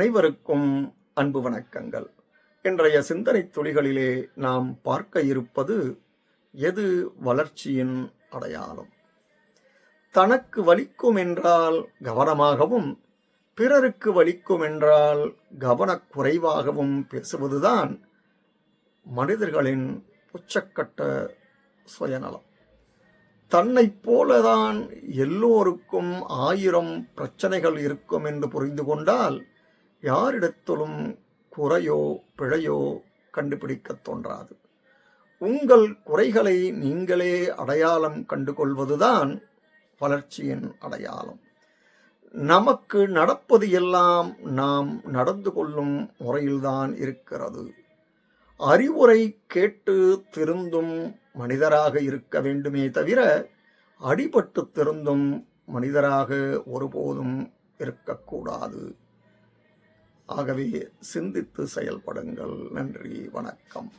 அனைவருக்கும் அன்பு வணக்கங்கள். இன்றைய சிந்தனை துளிகளிலே நாம் பார்க்க இருப்பது எது வளர்ச்சியின் அடையாளம்? தனக்கு வலிக்கும் என்றால் கவனமாகவும் பிறருக்கு வலிக்கும் என்றால் கவனக்குறைவாகவும் பேசுவதுதான் மனிதர்களின் உச்சக்கட்ட சுயநலம். தன்னைப் போலதான் எல்லோருக்கும் ஆயிரம் பிரச்சனைகள் இருக்கும் என்று புரிந்து கொண்டால் யாரிடத்திலும் குறையோ பிழையோ கண்டுபிடிக்கத் தோன்றாது. உங்கள் குறைகளை நீங்களே அடையாளம் கண்டு கொள்வதுதான் வளர்ச்சியின் அடையாளம். நமக்கு நடப்பது எல்லாம் நாம் நடந்து கொள்ளும் முறையில்தான் இருக்கிறது. அறிவுரை கேட்டு திருந்தும் மனிதராக இருக்க வேண்டுமே தவிர அடிபட்டு திருந்தும் மனிதராக ஒருபோதும் இருக்கக்கூடாது. ஆகவே சிந்தித்து செயல்படுங்கள். நன்றி வணக்கம்.